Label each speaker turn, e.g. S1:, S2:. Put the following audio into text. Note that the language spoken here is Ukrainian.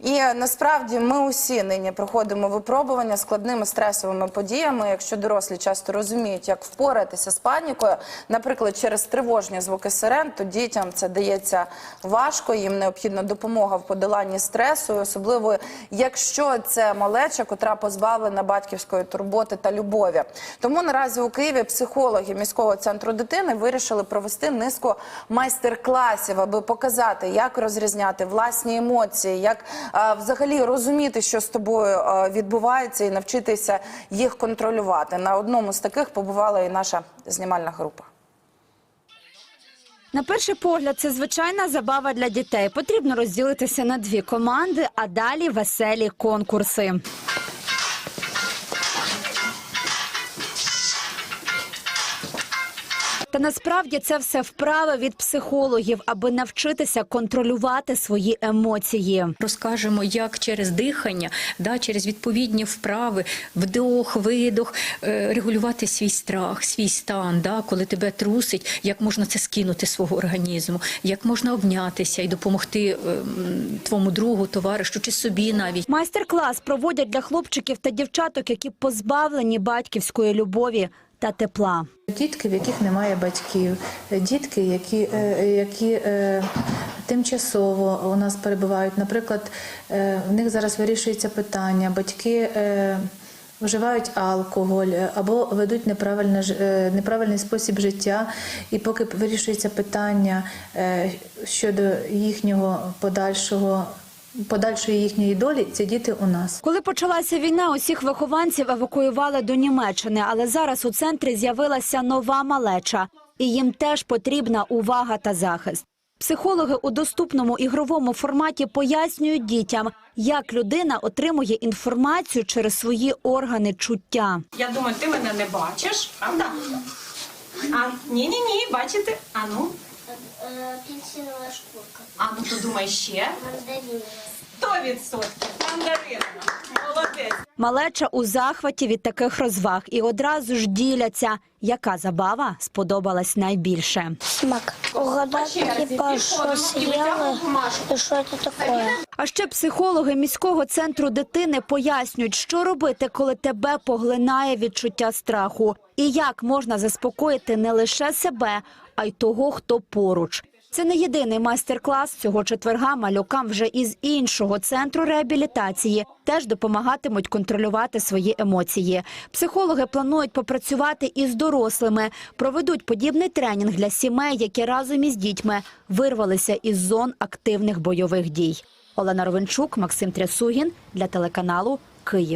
S1: І насправді ми усі нині проходимо випробування складними стресовими подіями. Якщо дорослі часто розуміють, як впоратися з панікою, наприклад, через тривожні звуки сирен, то дітям це дається важко. Їм необхідна допомога в подоланні стресу, особливо якщо це малеча, котра позбавлена батьківської турботи та любові. Тому наразі у Києві психологи міського центру дитини вирішили провести низку майстер-класів, аби показати, як розрізняти власні емоції, як е, взагалі розуміти, що з тобою відбувається, і навчитися їх контролювати. На одному з таких побувала і наша знімальна група.
S2: На перший погляд, це звичайна забава для дітей. Потрібно розділитися на дві команди, а далі веселі конкурси. Та насправді це все вправи від психологів, аби навчитися контролювати свої емоції.
S3: Розкажемо, як через дихання, да, через відповідні вправи, вдох, видох, е, регулювати свій страх, свій стан, да, коли тебе трусить, як можна це скинути з свого організму, як можна обнятися і допомогти ем, твоєму другу, товаришу чи собі навіть.
S2: Майстер-клас проводять для хлопчиків та дівчаток, які позбавлені батьківської любові та тепла.
S4: Дітки, в яких немає батьків, дітки, які, е, які е, тимчасово у нас перебувають. Наприклад, е, в них зараз вирішується питання, батьки вживають алкоголь або ведуть неправильне, неправильний спосіб життя, і поки вирішується питання щодо їхнього подальшого. Подальшої їхньої долі ці діти у нас.
S2: Коли почалася війна, усіх вихованців евакуювали до Німеччини, але зараз у центрі з'явилася нова малеча, і їм теж потрібна увага та захист. Психологи у доступному ігровому форматі пояснюють дітям, як людина отримує інформацію через свої органи чуття.
S5: Я думаю, ти мене не бачиш, правда? А ні, ні, ні, бачите? А ну,
S6: Апельсинова шкурка.
S5: а ну то думай ще.
S6: Мандаринова.
S5: Сто відсотків. Мандарина. Молодець.
S2: Малеча у захваті від таких розваг і одразу ж діляться, яка забава сподобалась найбільше.
S6: Смак. Угадать, типа, что съела и что это такое.
S2: А ще психологи міського центру дитини пояснюють, що робити, коли тебе поглинає відчуття страху, і як можна заспокоїти не лише себе, а й того, хто поруч. Це не єдиний майстер-клас цього четверга. Малюкам вже із іншого центру реабілітації теж допомагатимуть контролювати свої емоції. Психологи планують попрацювати із дорослими, проведуть подібний тренінг для сімей, які разом із дітьми вирвалися із зон активних бойових дій. Олена Ровенчук, Максим Трясугін для телеканалу Київ.